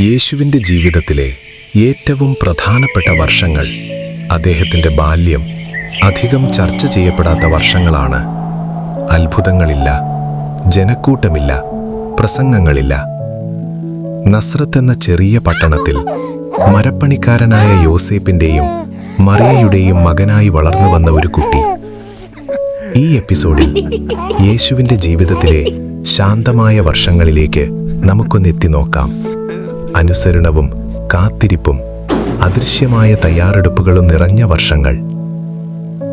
യേശുവിന്റെ ജീവിതത്തിലെ ഏറ്റവും പ്രധാനപ്പെട്ട വർഷങ്ങൾ അദ്ദേഹത്തിന്റെ ബാല്യം അധികം ചർച്ച ചെയ്യപ്പെടാത്ത വർഷങ്ങളാണ്. അത്ഭുതങ്ങളില്ല ജനക്കൂട്ടമില്ല പ്രസംഗങ്ങളില്ല. നസ്രത്ത് എന്ന ചെറിയ പട്ടണത്തിൽ മരപ്പണിക്കാരനായ യോസേപ്പിന്റെയും മറിയയുടെയും മകനായി വളർന്നു വന്ന ഒരു കുട്ടി. ഈ എപ്പിസോഡിൽ യേശുവിന്റെ ജീവിതത്തിലെ ശാന്തമായ വർഷങ്ങളിലേക്ക് നമുക്കൊന്നെത്തി നോക്കാം. അനുസരണവും കാത്തിരിപ്പും അദൃശ്യമായ തയ്യാറെടുപ്പുകളും നിറഞ്ഞ വർഷങ്ങൾ.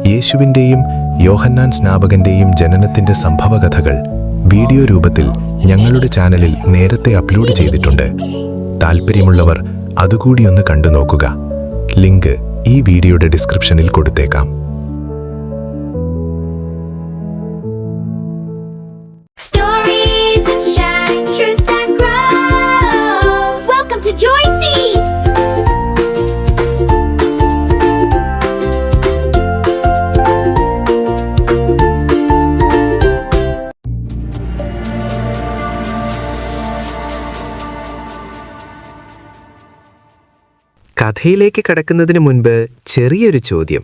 യേശുവിന്റെയും യോഹന്നാൻ സ്നാപകന്റെയും ജനനത്തിന്റെ സംഭവകഥകൾ വീഡിയോ രൂപത്തിൽ ഞങ്ങളുടെ ചാനലിൽ നേരത്തെ അപ്ലോഡ് ചെയ്തിട്ടുണ്ട്. താല്പര്യമുള്ളവർ അതുകൂടിയൊന്ന് കണ്ടു നോക്കുക ലിങ്ക് ഈ വീഡിയോയുടെ ഡിസ്ക്രിപ്ഷനിൽ കൊടുത്തേക്കാം. കഥയിലേക്ക് കടക്കുന്നതിന് മുൻപ് ചെറിയൊരു ചോദ്യം.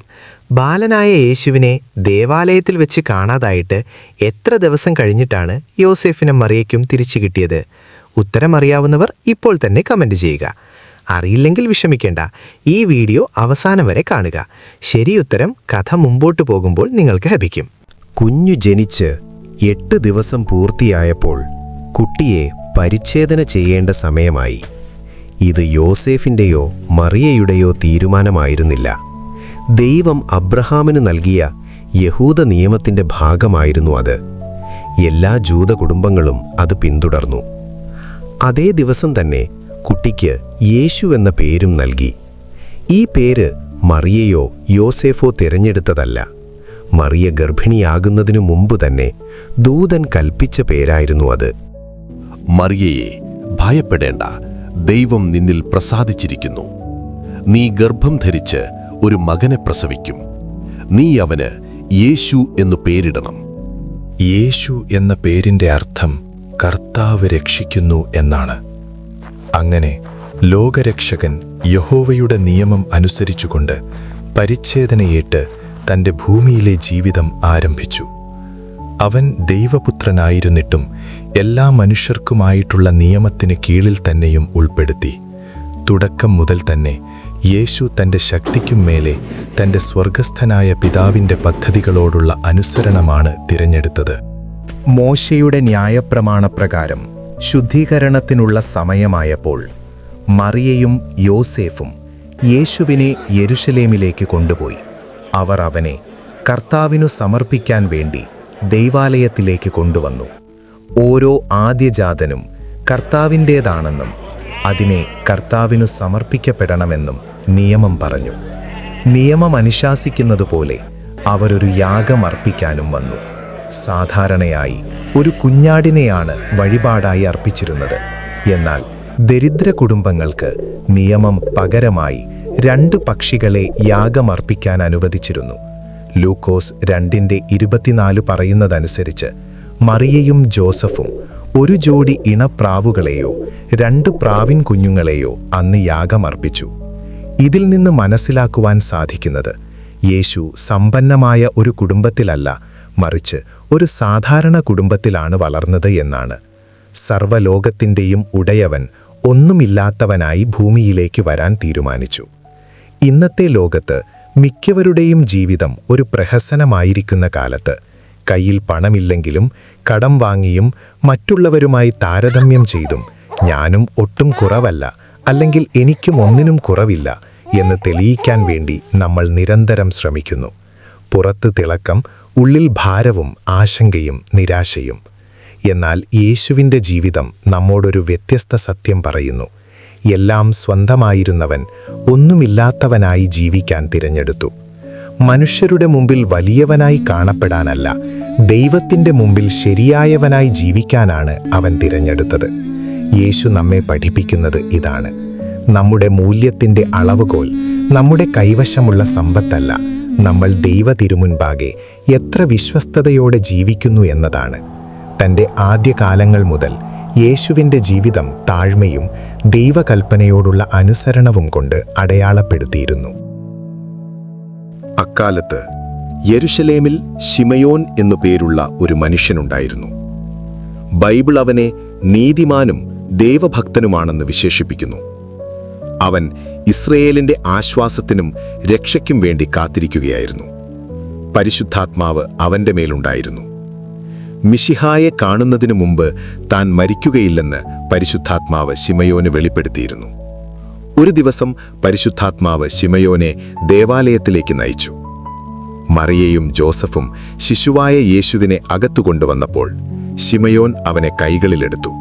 ബാലനായ യേശുവിനെ ദേവാലയത്തിൽ വെച്ച് കാണാതായിട്ട് എത്ര ദിവസം കഴിഞ്ഞിട്ടാണ് യോസെഫിനും മറിയയ്ക്കും തിരിച്ചു കിട്ടിയത്? ഉത്തരം അറിയാവുന്നവർ ഇപ്പോൾ തന്നെ കമന്റ് ചെയ്യുക. അറിയില്ലെങ്കിൽ വിഷമിക്കേണ്ട. ഈ വീഡിയോ അവസാനം വരെ കാണുക. ശരിയുത്തരം കഥ മുമ്പോട്ട് പോകുമ്പോൾ നിങ്ങൾക്ക് ലഭിക്കും. കുഞ്ഞു ജനിച്ച് എട്ട് ദിവസം പൂർത്തിയായപ്പോൾ കുട്ടിയെ പരിച്ഛേദന ചെയ്യേണ്ട സമയമായി. ഇത് യോസേഫിന്റെയോ മറിയയുടെയോ തീരുമാനമായിരുന്നില്ല. ദൈവം അബ്രഹാമിന് നൽകിയ യഹൂദ നിയമത്തിന്റെ ഭാഗമായിരുന്നു അത്. എല്ലാ ജൂത കുടുംബങ്ങളും അത് പിന്തുടർന്നു. അതേ ദിവസം തന്നെ കുട്ടിക്ക് യേശു എന്ന പേരും നൽകി. ഈ പേര് മറിയയോ യോസേഫോ തിരഞ്ഞെടുത്തതല്ല. മറിയ ഗർഭിണിയാകുന്നതിനു മുമ്പ് തന്നെ ദൂതൻ കൽപ്പിച്ച പേരായിരുന്നു അത്. മറിയയെ ഭയപ്പെടേണ്ട. ദൈവം നിന്നിൽ പ്രസാദിച്ചിരിക്കുന്നു. നീ ഗർഭം ധരിച്ച് ഒരു മകനെ പ്രസവിക്കും. നീ അവന് യേശു എന്നു പേരിടണം. യേശു എന്ന പേരിന്റെ അർത്ഥം കർത്താവ് രക്ഷിക്കുന്നു എന്നാണ്. അങ്ങനെ ലോകരക്ഷകൻ യഹോവയുടെ നിയമം അനുസരിച്ചുകൊണ്ട് പരിച്ഛേദനയേറ്റ് തന്റെ ഭൂമിയിലെ ജീവിതം ആരംഭിച്ചു. അവൻ ദൈവപുത്രനായിരുന്നിട്ടും എല്ലാ മനുഷ്യർക്കുമായിട്ടുള്ള നിയമത്തിന് കീഴിൽ തന്നെയും ഉൾപ്പെടുത്തി. തുടക്കം മുതൽ തന്നെ യേശു തന്റെ ശക്തിക്കും മേലെ തന്റെ സ്വർഗസ്ഥനായ പിതാവിന്റെ പദ്ധതികളോടുള്ള അനുസരണമാണ് തിരഞ്ഞെടുത്തത്. മോശയുടെ ന്യായപ്രമാണപ്രകാരം ശുദ്ധീകരണത്തിനുള്ള സമയമായപ്പോൾ മറിയയും യോസേഫും യേശുവിനെ യെരുഷലേമിലേക്ക് കൊണ്ടുപോയി. അവർ അവനെ കർത്താവിനു സമർപ്പിക്കാൻ വേണ്ടി ദൈവാലയത്തിലേക്ക് കൊണ്ടുവന്നു. ഓരോ ആദ്യജാതനും കർത്താവിന്റേതാണെന്നും അതിനെ കർത്താവിനു സമർപ്പിക്കപ്പെടണമെന്നും നിയമം പറഞ്ഞു. നിയമം അനുശാസിക്കുന്നതുപോലെ അവരൊരു യാഗമർപ്പിക്കാനും വന്നു. സാധാരണയായി ഒരു കുഞ്ഞാടിനെയാണ് വഴിപാടായി അർപ്പിച്ചിരുന്നത്. എന്നാൽ ദരിദ്ര കുടുംബങ്ങൾക്ക് നിയമം പകരമായി രണ്ട് പക്ഷികളെ യാഗമർപ്പിക്കാൻ അനുവദിച്ചിരുന്നു. ലൂക്കോസ് രണ്ടിന്റെ ഇരുപത്തിനാല് പറയുന്നതനുസരിച്ച് മറിയയും ജോസഫും ഒരു ജോഡി ഇണപ്രാവുകളെയോ രണ്ട് പ്രാവിൻ കുഞ്ഞുങ്ങളെയോ അന്ന് യാഗമർപ്പിച്ചു. ഇതിൽ നിന്ന് മനസ്സിലാക്കുവാൻ സാധിക്കുന്നത് യേശു സമ്പന്നമായ ഒരു കുടുംബത്തിലല്ല മറിച്ച് ഒരു സാധാരണ കുടുംബത്തിലാണ് വളർന്നത് എന്നാണ്. സർവലോകത്തിന്റെയും ഉടയവൻ ഒന്നുമില്ലാത്തവനായി ഭൂമിയിലേക്ക് വരാൻ തീരുമാനിച്ചു. ഇന്നത്തെ ലോകത്ത് മിക്കവരുടെയും ജീവിതം ഒരു പ്രഹസനമായിരിക്കുന്ന കാലത്ത്. കയ്യിൽ പണമില്ലെങ്കിലും കടം വാങ്ങിയും മറ്റുള്ളവരുമായി താരതമ്യം ചെയ്തും ഞാനും ഒട്ടും കുറവല്ല അല്ലെങ്കിൽ എനിക്കും ഒന്നിനും കുറവില്ല എന്ന് തെളിയിക്കാൻ വേണ്ടി നമ്മൾ നിരന്തരം ശ്രമിക്കുന്നു. പുറത്ത് തിളക്കം ഉള്ളിൽ ഭാരവും ആശങ്കയും നിരാശയും. എന്നാൽ യേശുവിന്റെ ജീവിതം നമ്മോടൊരു വ്യത്യസ്ത സത്യം പറയുന്നു. എല്ലാം സ്വന്തമായിരുന്നവൻ ഒന്നുമില്ലാത്തവനായി ജീവിക്കാൻ തിരഞ്ഞെടുത്തു. മനുഷ്യരുടെ മുമ്പിൽ വലിയവനായി കാണപ്പെടാനല്ല ദൈവത്തിന്റെ മുമ്പിൽ ശരിയായവനായി ജീവിക്കാനാണ് അവൻ തിരഞ്ഞെടുത്തത്. യേശു നമ്മെ പഠിപ്പിക്കുന്നത് ഇതാണ്. നമ്മുടെ മൂല്യത്തിന്റെ അളവുകോൽ നമ്മുടെ കൈവശമുള്ള സമ്പത്തല്ല നമ്മൾ ദൈവ തിരുമുൻപാകെ എത്ര വിശ്വസ്തയോടെ ജീവിക്കുന്നു എന്നതാണ്. തന്റെ ആദ്യകാലങ്ങൾ മുതൽ യേശുവിന്റെ ജീവിതം താഴ്മയും ദൈവകൽപ്പനയോടുള്ള അനുസരണവും കൊണ്ട് അടയാളപ്പെടുത്തിയിരുന്നു. അക്കാലത്ത് യെരുശലേമിൽ ഷിമയോൻ എന്നു പേരുള്ള ഒരു മനുഷ്യനുണ്ടായിരുന്നു. ബൈബിൾ അവനെ നീതിമാനും ദൈവഭക്തനുമാണെന്ന് വിശേഷിപ്പിക്കുന്നു. അവൻ ഇസ്രയേലിന്റെ ആശ്വാസത്തിനും രക്ഷയ്ക്കും വേണ്ടി കാത്തിരിക്കുകയായിരുന്നു. പരിശുദ്ധാത്മാവ് അവന്റെ മേലുണ്ടായിരുന്നു. മിശിഹായെ കാണുന്നതിനു മുമ്പ് താൻ മരിക്കുകയില്ലെന്ന് പരിശുദ്ധാത്മാവ് ശിമയോന് വെളിപ്പെടുത്തിയിരുന്നു. ഒരു ദിവസം പരിശുദ്ധാത്മാവ് ശിമയോനെ ദേവാലയത്തിലേക്ക് നയിച്ചു. മറിയയും ജോസഫും ശിശുവായ യേശുവിനെ അകത്തു കൊണ്ടുവന്നപ്പോൾ ശിമയോൻ അവനെ കൈകളിലെടുത്തു.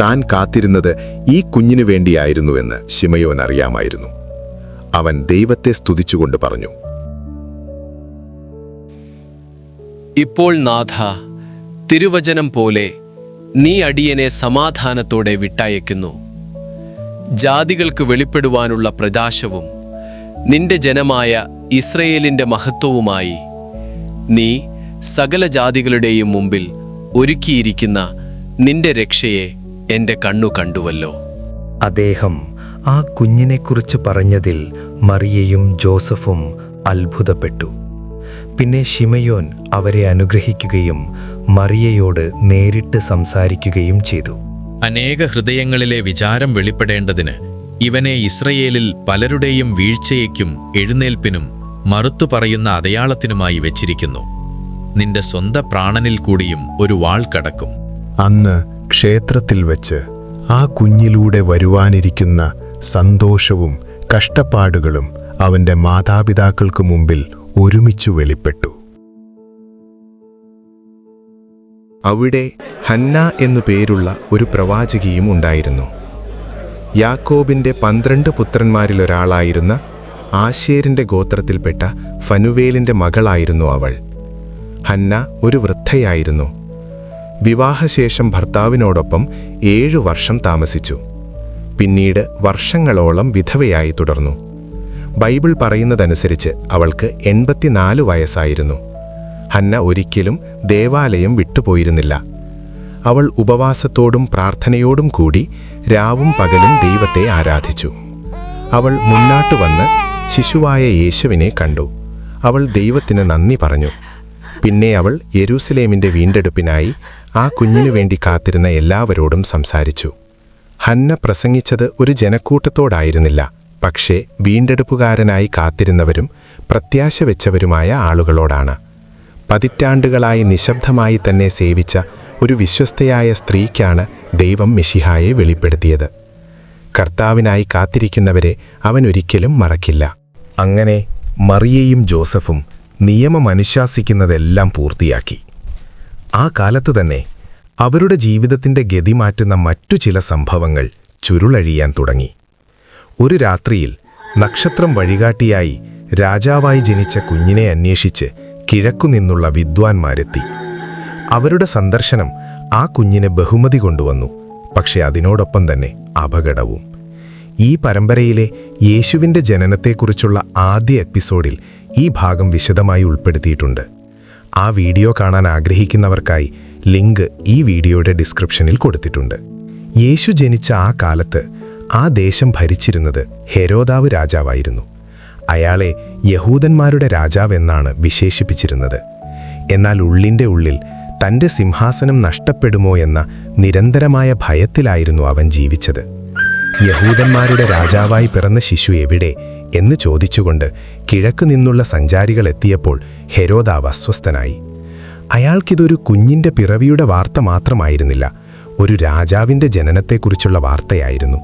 താൻ കാത്തിരുന്നത് ഈ കുഞ്ഞിനു വേണ്ടിയായിരുന്നുവെന്ന് ശിമയോൻ അറിയാമായിരുന്നു. അവൻ ദൈവത്തെ സ്തുതിച്ചുകൊണ്ട് പറഞ്ഞു ഇപ്പോൾ നാഥ തിരുവചനം പോലെ നീ അടിയനെ സമാധാനത്തോടെ വിട്ടയക്കുന്നു. ജാതികൾക്ക് വെളിപ്പെടുവാനുള്ള പ്രകാശവും നിന്റെ ജനമായ ഇസ്രയേലിന്റെ മഹത്വവുമായി നീ സകല ജാതികളുടെയും മുമ്പിൽ ഒരുക്കിയിരിക്കുന്ന നിന്റെ രക്ഷയെ എന്റെ കണ്ണു കണ്ടുവല്ലോ. അദ്ദേഹം ആ കുഞ്ഞിനെക്കുറിച്ച് പറഞ്ഞതിൽ മറിയയും ജോസഫും അത്ഭുതപ്പെട്ടു. പിന്നെ ഷിമയോൻ അവരെ അനുഗ്രഹിക്കുകയും മറിയയോട് നേരിട്ട് സംസാരിക്കുകയും ചെയ്തു. അനേക ഹൃദയങ്ങളിലെ വിചാരം വെളിപ്പെടേണ്ടതിന് ഇവനെ ഇസ്രയേലിൽ പലരുടെയും വീഴ്ചയ്ക്കും എഴുന്നേൽപ്പിനും മറുത്തു പറയുന്ന അടയാളത്തിനുമായി വെച്ചിരിക്കുന്നു. നിന്റെ സ്വന്ത പ്രാണനിൽ കൂടിയും ഒരു വാൾ കടക്കും. അന്ന് ക്ഷേത്രത്തിൽ വെച്ച് ആ കുഞ്ഞിലൂടെ വരുവാനിരിക്കുന്ന സന്തോഷവും കഷ്ടപ്പാടുകളും അവന്റെ മാതാപിതാക്കൾക്ക് മുമ്പിൽ ഒരുമിച്ചു വെളിപ്പെട്ടു. അവിടെ ഹന്ന എന്നു പേരുള്ള ഒരു പ്രവാചകിയും ഉണ്ടായിരുന്നു. യാക്കോബിന്റെ പന്ത്രണ്ട് പുത്രന്മാരിലൊരാളായിരുന്ന ആശേരിന്റെ ഗോത്രത്തിൽപ്പെട്ട ഫനുവേലിന്റെ മകളായിരുന്നു അവൾ. ഹന്ന ഒരു വൃദ്ധയായിരുന്നു. വിവാഹശേഷം ഭർത്താവിനോടൊപ്പം ഏഴു വർഷം താമസിച്ചു. പിന്നീട് വർഷങ്ങളോളം വിധവയായി തുടർന്നു. ബൈബിൾ പറയുന്നതനുസരിച്ച് അവൾക്ക് എൺപത്തിനാല് വയസ്സായിരുന്നു. ഹന്ന ഒരിക്കലും ദേവാലയം വിട്ടുപോയിരുന്നില്ല. അവൾ ഉപവാസത്തോടും പ്രാർത്ഥനയോടും കൂടി രാവും പകലും ദൈവത്തെ ആരാധിച്ചു. അവൾ മുന്നാട്ടു വന്ന് ശിശുവായ യേശുവിനെ കണ്ടു. അവൾ ദൈവത്തിന് നന്ദി പറഞ്ഞു. പിന്നെ അവൾ യരൂസലേമിന്റെ വീണ്ടെടുപ്പിനായി ആ കുഞ്ഞിനു വേണ്ടി കാത്തിരുന്ന എല്ലാവരോടും സംസാരിച്ചു. ഹന്ന പ്രസംഗിച്ചത് ഒരു ജനക്കൂട്ടത്തോടായിരുന്നില്ല. പക്ഷേ വീണ്ടെടുപ്പുകാരനായി കാത്തിരുന്നവരും പ്രത്യാശ വെച്ചവരുമായ ആളുകളോടാണ്. പതിറ്റാണ്ടുകളായി നിശബ്ദമായി തന്നെ സേവിച്ച ഒരു വിശ്വസ്തയായ സ്ത്രീക്കാണ് ദൈവം മിഷിഹായെ വെളിപ്പെടുത്തിയത്. കർത്താവിനായി കാത്തിരിക്കുന്നവരെ അവൻ ഒരിക്കലും മറക്കില്ല. അങ്ങനെ മറിയയും ജോസഫും നിയമം അനുശാസിക്കുന്നതെല്ലാം പൂർത്തിയാക്കി. ആ കാലത്ത് തന്നെ അവരുടെ ജീവിതത്തിന്റെ ഗതി മാറ്റുന്ന മറ്റു ചില സംഭവങ്ങൾ ചുരുളഴിയാൻ തുടങ്ങി. ഒരു രാത്രിയിൽ നക്ഷത്രം വഴികാട്ടിയായി രാജാവായി ജനിച്ച കുഞ്ഞിനെ അന്വേഷിച്ച് കിഴക്കുനിന്നുള്ള വിദ്വാൻമാരെത്തി. അവരുടെ സന്ദർശനം ആ കുഞ്ഞിന് ബഹുമതി കൊണ്ടുവന്നു. പക്ഷെ അതിനോടൊപ്പം തന്നെ അപകടവും. ഈ പരമ്പരയിലെ യേശുവിന്റെ ജനനത്തെക്കുറിച്ചുള്ള ആദ്യ എപ്പിസോഡിൽ ഈ ഭാഗം വിശദമായി ഉൾപ്പെടുത്തിയിട്ടുണ്ട്. ആ വീഡിയോ കാണാൻ ആഗ്രഹിക്കുന്നവർക്കായി ലിങ്ക് ഈ വീഡിയോയുടെ ഡിസ്ക്രിപ്ഷനിൽ കൊടുത്തിട്ടുണ്ട്. യേശു ജനിച്ച ആ കാലത്ത് ആ ദേശം ഭരിച്ചിരുന്നത് ഹെരോദാവ് രാജാവായിരുന്നു. അയാളെ യഹൂദന്മാരുടെ രാജാവെന്നാണ് വിശേഷിപ്പിച്ചിരുന്നത്. എന്നാൽ ഉള്ളിന്റെ ഉള്ളിൽ തന്റെ സിംഹാസനം നഷ്ടപ്പെടുമോ എന്ന നിരന്തരമായ ഭയത്തിലായിരുന്നു അവൻ ജീവിച്ചത്. യഹൂദന്മാരുടെ രാജാവായി പിറന്ന ശിശു എവിടെ എന്ന് ചോദിച്ചുകൊണ്ട് കിഴക്ക് നിന്നുള്ള സഞ്ചാരികൾ എത്തിയപ്പോൾ ഹെരോദാവ് അസ്വസ്ഥനായി. അയാൾക്കിതൊരു കുഞ്ഞിന്റെ പിറവിയുടെ വാർത്ത മാത്രമായിരുന്നില്ല ഒരു രാജാവിന്റെ ജനനത്തെക്കുറിച്ചുള്ള വാർത്തയായിരുന്നു.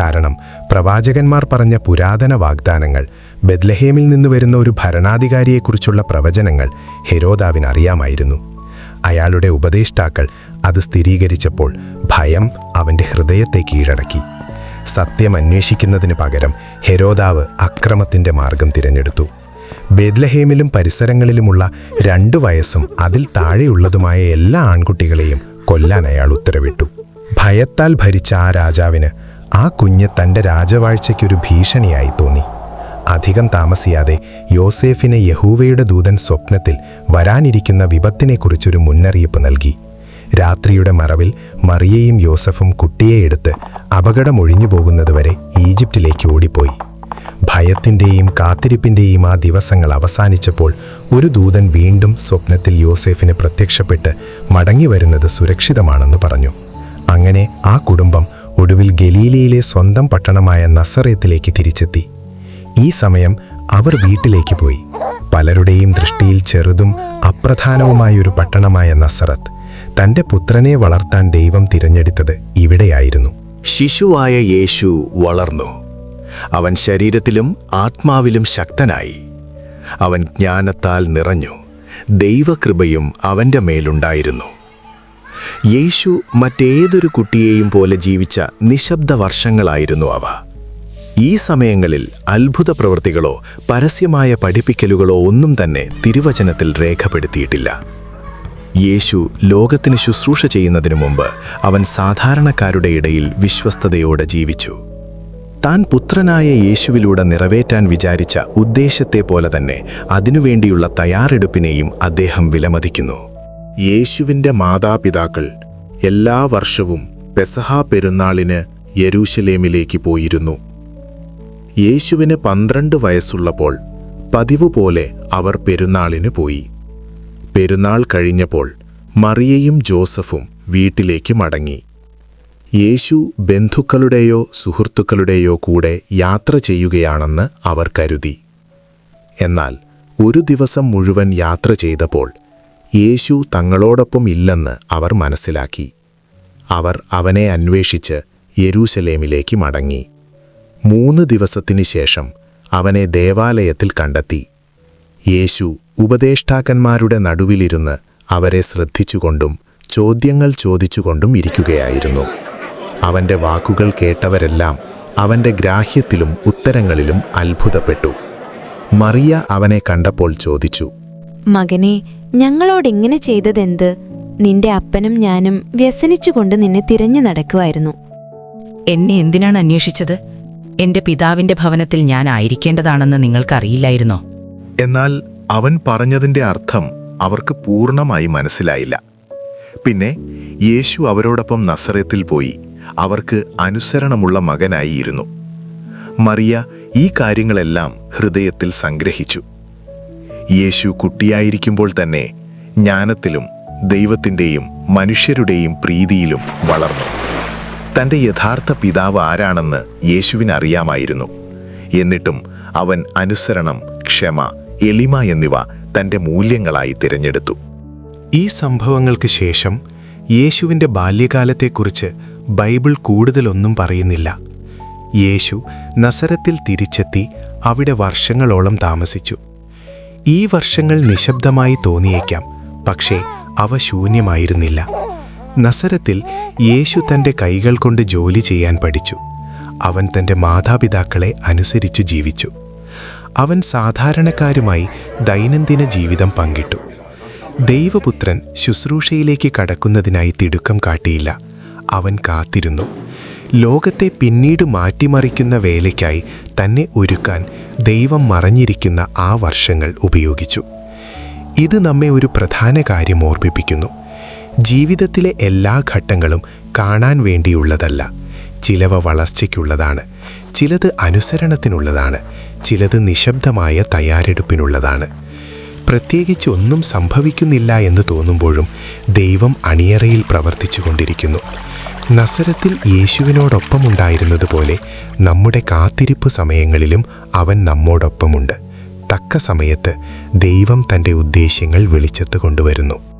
കാരണം പ്രവാചകന്മാർ പറഞ്ഞ പുരാതന വാഗ്ദാനങ്ങൾ ബെദ്ലഹേമിൽ നിന്ന് വരുന്ന ഒരു ഭരണാധികാരിയെക്കുറിച്ചുള്ള പ്രവചനങ്ങൾ ഹെരോദാവിന് അറിയാമായിരുന്നു. അയാളുടെ ഉപദേഷ്ടാക്കൾ അത് സ്ഥിരീകരിച്ചപ്പോൾ ഭയം അവന്റെ ഹൃദയത്തെ കീഴടക്കി. സത്യം അന്വേഷിക്കുന്നതിന് പകരം ഹെരോദാവ് അക്രമത്തിന്റെ മാർഗം തിരഞ്ഞെടുത്തു. ബേദ്ലഹേമിലും പരിസരങ്ങളിലുമുള്ള രണ്ടു വയസ്സും അതിൽ താഴെയുള്ളതുമായ എല്ലാ ആൺകുട്ടികളെയും കൊല്ലാൻ അയാൾ ഉത്തരവിട്ടു. ഭയത്താൽ ഭരിച്ച ആ രാജാവിന് ആ കുഞ്ഞ് തന്റെ രാജവാഴ്ചയ്ക്കൊരു ഭീഷണിയായി തോന്നി. അധികം താമസിയാതെ യോസേഫിനെ യഹൂവയുടെ ദൂതൻ സ്വപ്നത്തിൽ വരാനിരിക്കുന്ന വിപത്തിനെക്കുറിച്ചൊരു മുന്നറിയിപ്പ് നൽകി. രാത്രിയുടെ മറവിൽ മറിയയും യോസഫും കുട്ടിയെ എടുത്ത് അപകടമൊഴിഞ്ഞു പോകുന്നതുവരെ ഈജിപ്തിലേക്ക് ഓടിപ്പോയി. ഭയത്തിന്റെയും കാത്തിരിപ്പിന്റെയും ആ ദിവസങ്ങൾ അവസാനിച്ചപ്പോൾ ഒരു ദൂതൻ വീണ്ടും സ്വപ്നത്തിൽ യോസേഫിന് പ്രത്യക്ഷപ്പെട്ട് മടങ്ങി വരുന്നത് സുരക്ഷിതമാണെന്ന് പറഞ്ഞു. അങ്ങനെ ആ കുടുംബം ഒടുവിൽ ഗലീലയിലെ സ്വന്തം പട്ടണമായ നസറേത്തിലേക്ക് തിരിച്ചെത്തി. ഈ സമയം അവർ വീട്ടിലേക്ക് പോയി. പലരുടെയും ദൃഷ്ടിയിൽ ചെറുതും അപ്രധാനവുമായ ഒരു പട്ടണമായ നസറത്ത് തന്റെ പുത്രനെ വളർത്താൻ ദൈവം തിരഞ്ഞെടുത്തത് ഇവിടെയായിരുന്നു. ശിശുവായ യേശു വളർന്നു. അവൻ ശരീരത്തിലും ആത്മാവിലും ശക്തനായി. അവൻ ജ്ഞാനത്താൽ നിറഞ്ഞു. ദൈവകൃപയും അവന്റെ മേലുണ്ടായിരുന്നു. യേശു മറ്റേതൊരു കുട്ടിയെയും പോലെ ജീവിച്ച നിശബ്ദ വർഷങ്ങളായിരുന്നു അവ. ഈ സമയങ്ങളിൽ അത്ഭുത പ്രവൃത്തികളോ പരസ്യമായ പഠിപ്പിക്കലുകളോ ഒന്നും തന്നെ തിരുവചനത്തിൽ രേഖപ്പെടുത്തിയിട്ടില്ല. യേശു ലോകത്തിന് ശുശ്രൂഷ ചെയ്യുന്നതിനു മുമ്പ് അവൻ സാധാരണക്കാരുടെ ഇടയിൽ വിശ്വസ്തതയോടെ ജീവിച്ചു. താൻ പുത്രനായ യേശുവിലൂടെ നിറവേറ്റാൻ വിചാരിച്ച ഉദ്ദേശത്തെ പോലെ തന്നെ അതിനുവേണ്ടിയുള്ള തയ്യാറെടുപ്പിനെയും അദ്ദേഹം വിലമതിക്കുന്നു. യേശുവിന്റെ മാതാപിതാക്കൾ എല്ലാ വർഷവും പെസഹ പെരുന്നാളിന് യരൂശലേമിലേക്ക് പോയിരുന്നു. യേശുവിന് പന്ത്രണ്ട് വയസ്സുള്ളപ്പോൾ പതിവ് പോലെ അവർ പെരുന്നാളിന് പോയി. പെരുന്നാൾ കഴിഞ്ഞപ്പോൾ മറിയയും ജോസഫും വീട്ടിലേക്ക് മടങ്ങി. യേശു ബന്ധുക്കളുടെയോ സുഹൃത്തുക്കളുടെയോ കൂടെ യാത്ര ചെയ്യുകയാണെന്ന് അവർ കരുതി. എന്നാൽ ഒരു ദിവസം മുഴുവൻ യാത്ര ചെയ്തപ്പോൾ യേശു തങ്ങളോടൊപ്പം ഇല്ലെന്ന് അവർ മനസ്സിലാക്കി. അവർ അവനെ അന്വേഷിച്ച് യെരൂശലേമിലേക്ക് മടങ്ങി. മൂന്ന് ദിവസത്തിനു ശേഷം അവനെ ദേവാലയത്തിൽ കണ്ടെത്തി. യേശു ഉപദേഷ്ടാക്കന്മാരുടെ നടുവിലിരുന്ന് അവരെ ശ്രദ്ധിച്ചുകൊണ്ടും ചോദ്യങ്ങൾ ചോദിച്ചുകൊണ്ടും ഇരിക്കുകയായിരുന്നു. അവന്റെ വാക്കുകൾ കേട്ടവരെല്ലാം അവന്റെ ഗ്രാഹ്യത്തിലും ഉത്തരങ്ങളിലും അത്ഭുതപ്പെട്ടു. മറിയ അവനെ കണ്ടപ്പോൾ ചോദിച്ചു മകനെ ഞങ്ങളോടെങ്ങനെ ചെയ്തതെന്ത്? നിന്റെ അപ്പനും ഞാനും വ്യസനിച്ചുകൊണ്ട് നിന്നെ തിരഞ്ഞു നടക്കുമായിരുന്നു എന്നെ എന്തിനാണ് അന്വേഷിച്ചത്? എന്റെ പിതാവിന്റെ ഭവനത്തിൽ ഞാൻ ആയിരിക്കേണ്ടതാണെന്ന് നിങ്ങൾക്കറിയില്ലായിരുന്നോ? എന്നാൽ അവൻ പറഞ്ഞതിന്റെ അർത്ഥം അവർക്ക് പൂർണമായി മനസ്സിലായില്ല. പിന്നെ യേശു അവരോടൊപ്പം നസറത്തിൽ പോയി അവർക്ക് അനുസരണമുള്ള മകനായി ഇരുന്നു. മറിയ ഈ കാര്യങ്ങളെല്ലാം ഹൃദയത്തിൽ സംഗ്രഹിച്ചു. യേശു കുട്ടിയായിരിക്കുമ്പോൾ തന്നെ ജ്ഞാനത്തിലും ദൈവത്തിന്റെയും മനുഷ്യരുടെയും പ്രീതിയിലും വളർന്നു. തന്റെ യഥാർത്ഥ പിതാവ് ആരാണെന്ന് യേശുവിനറിയാമായിരുന്നു. എന്നിട്ടും അവൻ അനുസരണം ക്ഷമ എളിമ എന്നിവ തന്റെ മൂല്യങ്ങളായി തിരഞ്ഞെടുത്തു. ഈ സംഭവങ്ങൾക്ക് ശേഷം യേശുവിന്റെ ബാല്യകാലത്തെക്കുറിച്ച് ബൈബിൾ കൂടുതലൊന്നും പറയുന്നില്ല. യേശു നസരത്തിൽ തിരിച്ചെത്തി അവിടെ വർഷങ്ങളോളം താമസിച്ചു. ഈ വർഷങ്ങൾ നിശബ്ദമായി തോന്നിയേക്കാം. പക്ഷേ അവ ശൂന്യമായിരുന്നില്ല. നസരത്തിൽ യേശു തന്റെ കൈകൾ കൊണ്ട് ജോലി ചെയ്യാൻ പഠിച്ചു. അവൻ തന്റെ മാതാപിതാക്കളെ അനുസരിച്ചു ജീവിച്ചു. അവൻ സാധാരണക്കാരുമായി ദൈനംദിന ജീവിതം പങ്കിട്ടു. ദൈവപുത്രൻ ശുശ്രൂഷയിലേക്ക് കടക്കുന്നതിനായി തിടുക്കം കാട്ടിയില്ല. അവൻ കാത്തിരുന്നു. ലോകത്തെ പിന്നീട് മാറ്റിമറിക്കുന്ന വേലയ്ക്കായി തന്നെ ഒരുക്കാൻ ദൈവം മറഞ്ഞിരിക്കുന്ന ആ വർഷങ്ങൾ ഉപയോഗിച്ചു. ഇത് നമ്മെ ഒരു പ്രധാന കാര്യം ഓർമ്മിപ്പിക്കുന്നു. ജീവിതത്തിലെ എല്ലാ ഘട്ടങ്ങളും കാണാൻ വേണ്ടിയുള്ളതല്ല. ചിലവ വളർച്ചയ്ക്കുള്ളതാണ്. ചിലത് അനുസരണത്തിനുള്ളതാണ്. ചിലത് നിശബ്ദമായ തയ്യാറെടുപ്പിനുള്ളതാണ്. പ്രത്യേകിച്ച് ഒന്നും സംഭവിക്കുന്നില്ല എന്ന് തോന്നുമ്പോഴും ദൈവം അണിയറയിൽ പ്രവർത്തിച്ചുകൊണ്ടിരിക്കുന്നു. നസരത്തിൽ യേശുവിനോടൊപ്പമുണ്ടായിരുന്നതുപോലെ നമ്മുടെ കാത്തിരിപ്പ് സമയങ്ങളിലും അവൻ നമ്മോടൊപ്പമുണ്ട്. തക്ക സമയത്ത് ദൈവം തന്റെ ഉദ്ദേശ്യങ്ങൾ വെളിച്ചത്ത് കൊണ്ടുവരുന്നു.